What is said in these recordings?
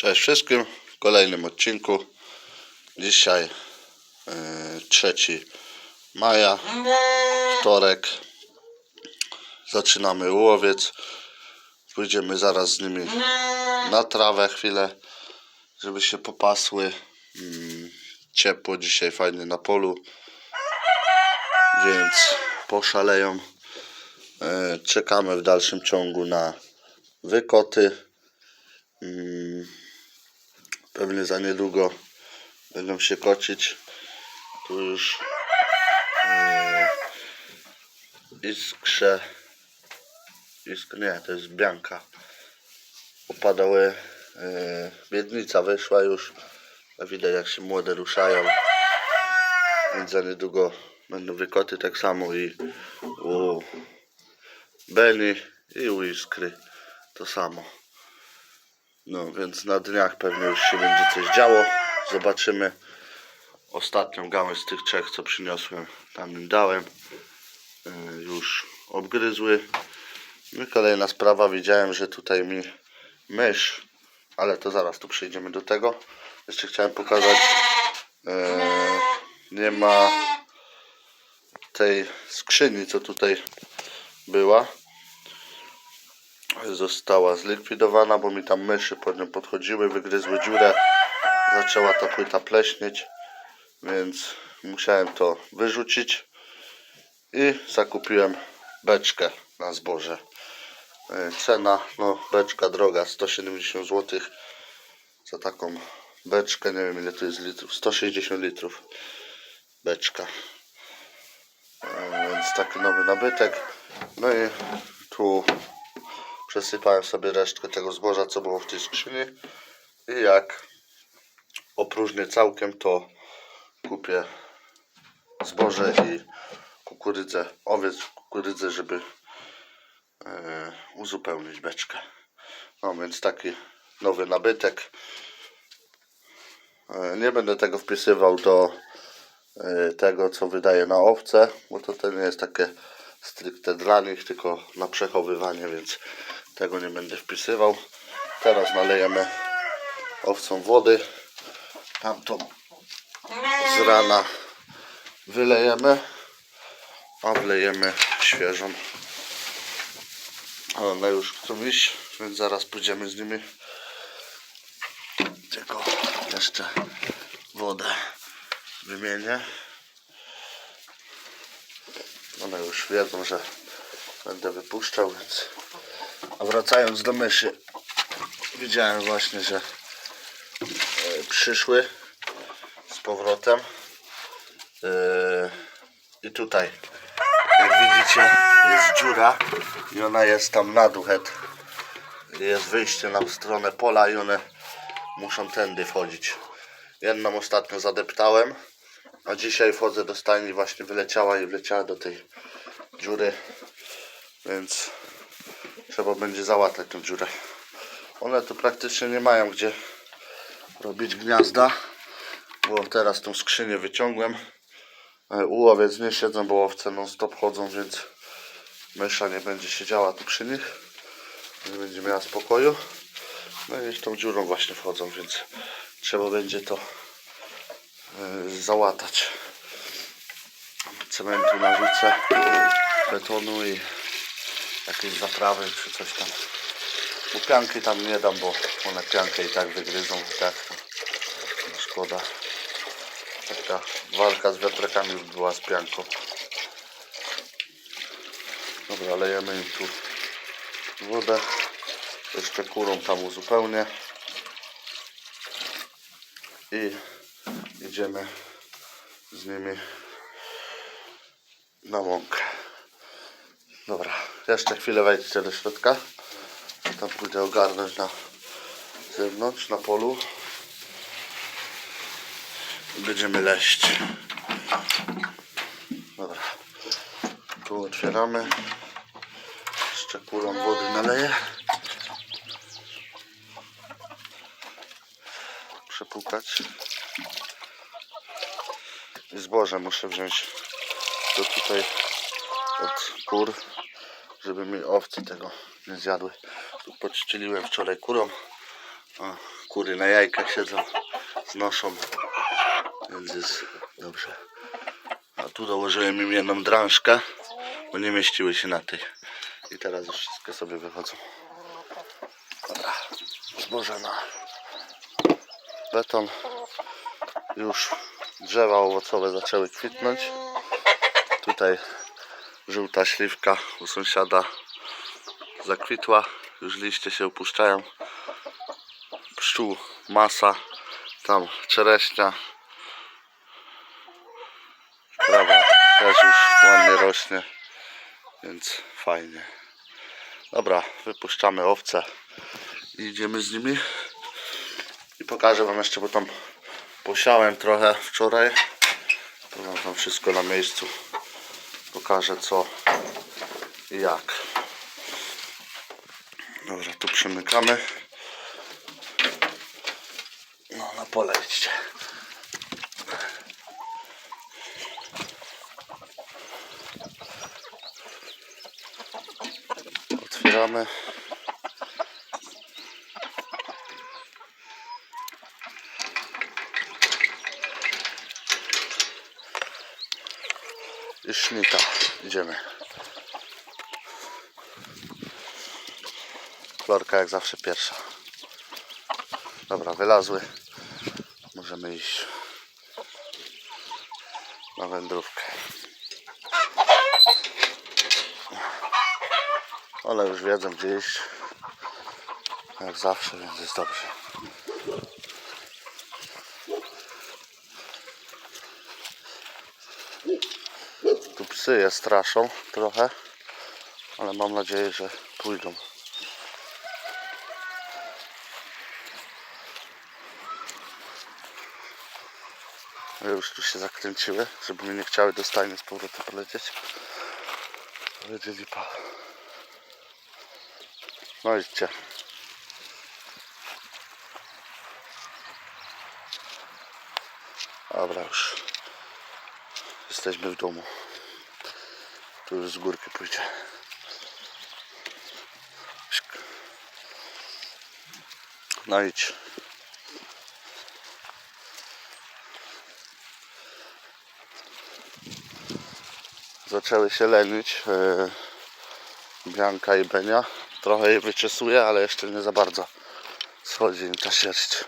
Cześć wszystkim w kolejnym odcinku. Dzisiaj yy, 3 maja, wtorek. Zaczynamy łowiec. Pójdziemy zaraz z nimi na trawę chwilę, żeby się popasły. Mm, ciepło dzisiaj fajnie na polu, więc poszaleją. Yy, czekamy w dalszym ciągu na wykoty. Mm, Pewnie za niedługo będą się kocić. Tu już yy, iskrze. Isk, nie, to jest bianka. Opadały. Yy, biednica wyszła już. A Widać jak się młode ruszają. Więc za niedługo będą wykoty tak samo i u Beni i u Iskry to samo. No więc na dniach pewnie już się będzie coś działo. Zobaczymy. Ostatnią gałąź z tych trzech, co przyniosłem, tam im dałem. Yy, Już obgryzły. No i kolejna sprawa. Widziałem, że tutaj mi mysz, ale to zaraz tu przejdziemy do tego. Jeszcze chciałem pokazać. yy, Nie ma tej skrzyni, co tutaj była została zlikwidowana, bo mi tam myszy pod nią podchodziły, wygryzły dziurę, zaczęła ta płyta pleśnieć, więc musiałem to wyrzucić i zakupiłem beczkę na zboże. E, Cena, no beczka droga, 170 zł za taką beczkę, nie wiem ile to jest litrów, 160 litrów beczka. E, Więc taki nowy nabytek. No i tu przesypałem sobie resztkę tego zboża, co było w tej skrzyni i jak opróżnię całkiem, to kupię zboże i kukurydzę, owiec, kukurydzę, żeby e, uzupełnić beczkę. No więc taki nowy nabytek. E, nie będę tego wpisywał do e, tego, co wydaje na owce, bo to, to nie jest takie stricte dla nich, tylko na przechowywanie, więc tego nie będę wpisywał. Teraz nalejemy owcom wody. Tamtą z rana wylejemy, a wlejemy świeżą. One już chcą iść, więc zaraz pójdziemy z nimi. Tylko jeszcze wodę wymienię. One już wiedzą, że będę wypuszczał, więc a wracając do myszy, widziałem właśnie, że e, przyszły z powrotem. E, I tutaj, jak widzicie, jest dziura i ona jest tam na duchet. Jest wyjście na stronę pola i one muszą tędy wchodzić. Jedną ostatnio zadeptałem, a dzisiaj wchodzę do stajni, właśnie wyleciała i wleciała do tej dziury, więc trzeba będzie załatać tę dziurę. One tu praktycznie nie mają gdzie robić gniazda, bo teraz tą skrzynię wyciągłem. E, U owiec nie siedzą, bo owce non stop chodzą, więc mysza nie będzie siedziała tu przy nich. Nie będzie miała spokoju. No i tą dziurą właśnie wchodzą, więc trzeba będzie to e, załatać. Cementu narzucę, betonu i jakieś zaprawy czy coś tam. Bo pianki tam nie dam, bo one piankę i tak wygryzą. i Tak, szkoda. Taka walka z wiatrakami już była z pianką. Dobra, lejemy im tu wodę. Jeszcze kurą tam uzupełnię. I idziemy z nimi na łąkę. Dobra, jeszcze chwilę wejdźcie do środka. Tam pójdę ogarnąć na zewnątrz, na polu. I będziemy leść. Dobra. Tu otwieramy. Jeszcze wody naleję. Przepukać. I zboże muszę wziąć to tutaj od kur, żeby mi owce tego nie zjadły. Tu podścieliłem wczoraj kurą, O, kury na jajkach siedzą, znoszą, więc jest dobrze. A tu dołożyłem im jedną drążkę, bo nie mieściły się na tej. I teraz już wszystkie sobie wychodzą. Dobra, zboże na beton. Już drzewa owocowe zaczęły kwitnąć. Tutaj żółta śliwka u sąsiada zakwitła. Już liście się opuszczają. Pszczół masa. Tam czereśnia. Trawa też już ładnie rośnie. Więc fajnie. Dobra, wypuszczamy owce i idziemy z nimi. I pokażę wam jeszcze, bo tam posiałem trochę wczoraj. To wam tam wszystko na miejscu pokażę co i jak. Dobra, tu przymykamy. No, na pole idźcie. Otwieramy. I sznita. Idziemy. Florka jak zawsze pierwsza. Dobra, wylazły. Możemy iść na wędrówkę. One już wiedzą gdzie iść. Jak zawsze, więc jest dobrze. Psy je straszą trochę, ale mam nadzieję, że pójdą. Już tu się zakręciły, żeby mnie nie chciały do stajni z powrotem polecieć. Będzie lipa. No idźcie. Dobra już. Jesteśmy w domu. Tu już z górki pójdzie. No idź. Zaczęły się lenić e, Bianka i Benia. Trochę je wyczesuję, ale jeszcze nie za bardzo schodzi im ta sierść.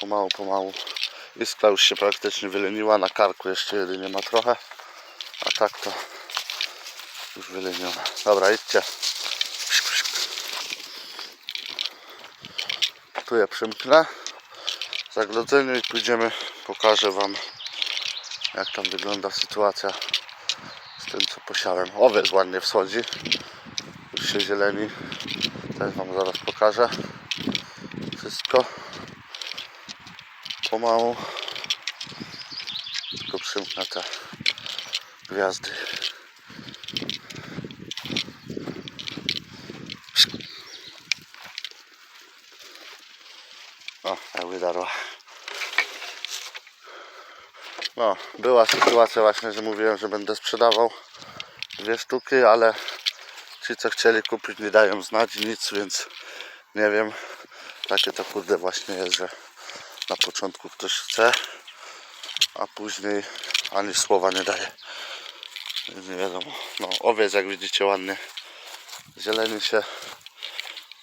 Pomału, pomału. Iskra już się praktycznie wyleniła, na karku jeszcze jedynie ma trochę, tak to już wyleniona. Dobra, idźcie. Tu je przymknę. W zagrodzeniu i pójdziemy, pokażę Wam jak tam wygląda sytuacja z tym co posiałem. Owiec ładnie wschodzi, już się zieleni, też Wam zaraz pokażę. Wszystko. Pomału. Tylko przymknę te gwiazdy. O, jak wydarła no, była sytuacja właśnie, że mówiłem, że będę sprzedawał dwie sztuki, ale ci co chcieli kupić nie dają znać nic, więc nie wiem. Takie to kurde właśnie jest, że na początku ktoś chce, a później ani słowa nie daje. Nie wiadomo. No, owiec jak widzicie ładnie zieleni się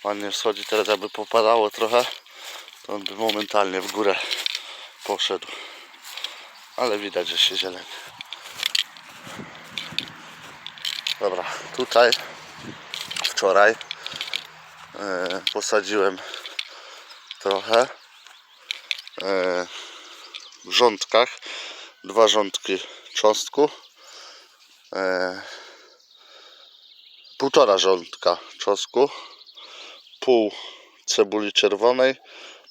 ładnie wschodzi. Teraz jakby popadało trochę, to on by momentalnie w górę poszedł. Ale widać, że się zieleni. Dobra, tutaj wczoraj e, posadziłem trochę e, w rządkach dwa rządki czosnku e, półtora rządka czosnku pół cebuli czerwonej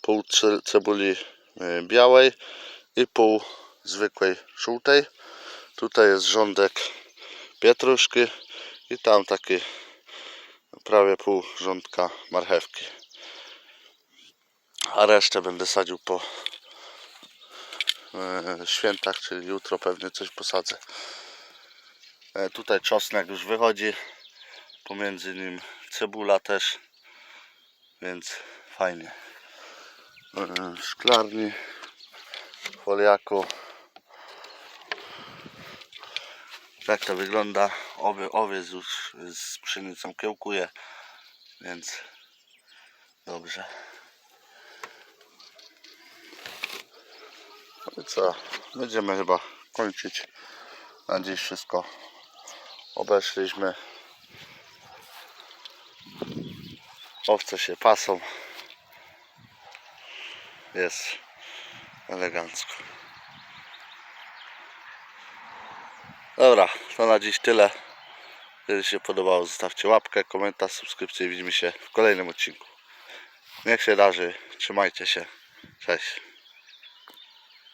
pół ce- cebuli e, białej i pół zwykłej żółtej tutaj jest rządek pietruszki i tam taki prawie pół rządka marchewki a resztę będę sadził po e, świętach, czyli jutro pewnie coś posadzę. E, tutaj czosnek już wychodzi, pomiędzy nim cebula też Więc fajnie. E, szklarni, foliaku. Tak to wygląda. Owy, owiec już z pszenicą kiełkuje, więc dobrze. No i co? Będziemy chyba kończyć. Na dziś wszystko obeszliśmy. Owce się pasą. Jest elegancko. Dobra, to na dziś tyle. Jeżeli się podobało, zostawcie łapkę, komentarz, subskrypcję widzimy się w kolejnym odcinku. Niech się darzy, trzymajcie się. Cześć.